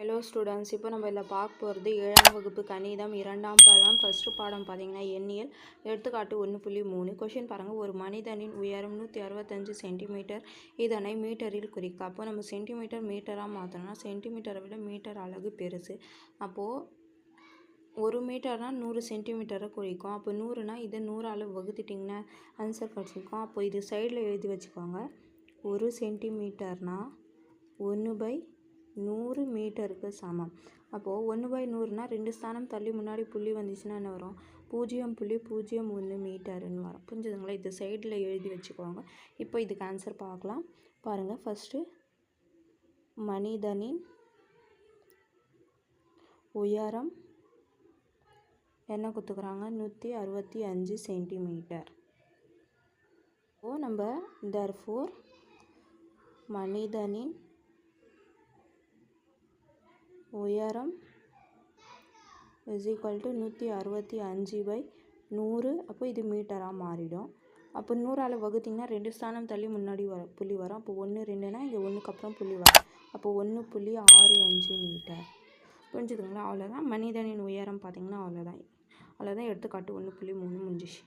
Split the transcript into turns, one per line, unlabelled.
Hello students இப்போ நம்ம இதில் பார்க்க போகிறது ஏழாம் வகுப்பு கணிதம் இரண்டாம் பாடம் ஃபஸ்ட்டு பாடம் பார்த்தீங்கன்னா எண்ணியல் எடுத்துக்காட்டு ஒன்று புள்ளி மூணு. கொஷின் பாருங்கள் ஒரு மனிதனின் உயரம் நூற்றி அறுபத்தஞ்சு சென்டிமீட்டர் இதனை மீட்டரில் குறிக்க. அப்போ நம்ம சென்டிமீட்டர் மீட்டராக மாற்றணும்னா சென்டிமீட்டரை விட மீட்டர் அழகு பெருசு. அப்போது ஒரு மீட்டர்னால் நூறு சென்டிமீட்டரை குறிக்கும். அப்போ நூறுனா இதை நூறால் வகுத்துட்டிங்கன்னா ஆன்சர் கிடச்சிருக்கும் அப்போ இது சைடில் எழுதி வச்சுக்கோங்க. ஒரு சென்டிமீட்டர்னால் ஒன்று பை நூறு மீட்டருக்கு சமம். அப்போது ஒன்று பை நூறுனா ரெண்டு ஸ்தானம் தள்ளி முன்னாடி புள்ளி வந்துச்சுன்னா என்ன வரும்? பூஜ்ஜியம் புள்ளி பூஜ்ஜியம் ஒன்று மீட்டருன்னு வரும். புரிஞ்சுதுங்களா? இது சைடில் எழுதி வச்சுக்கோங்க. இப்போ இதுக்கு ஆன்சர் பார்க்கலாம். பாருங்கள் ஃபஸ்ட்டு மனிதனின் உயரம் என்ன கொடுத்துக்குறாங்க நூற்றி அறுபத்தி அஞ்சு சென்டிமீட்டர் ஓ நம்ம தர்ஃபோர் மனிதனின் உயரம் இஸ் ஈக்குவல் டு நூற்றி அறுபத்தி அஞ்சு பை நூறு. அப்போ இது மீட்டராக மாறிடும். அப்போ நூறால் வகுத்திங்கன்னா ரெண்டு ஸ்தானம் தள்ளி முன்னாடி வர புள்ளி வரும். அப்போ ஒன்று ரெண்டுனா இங்கே ஒன்றுக்கு அப்புறம் புள்ளி வரும். அப்போ ஒன்று புள்ளி ஆறு அஞ்சு மீட்டர் புரிஞ்சுதுங்களா? அவ்வளோதான் மனிதனின் உயரம் பார்த்திங்கன்னா அவ்வளோதான் அவ்வளோதான் எடுத்துக்காட்டு ஒன்று புள்ளி மூணு முடிஞ்சிச்சு.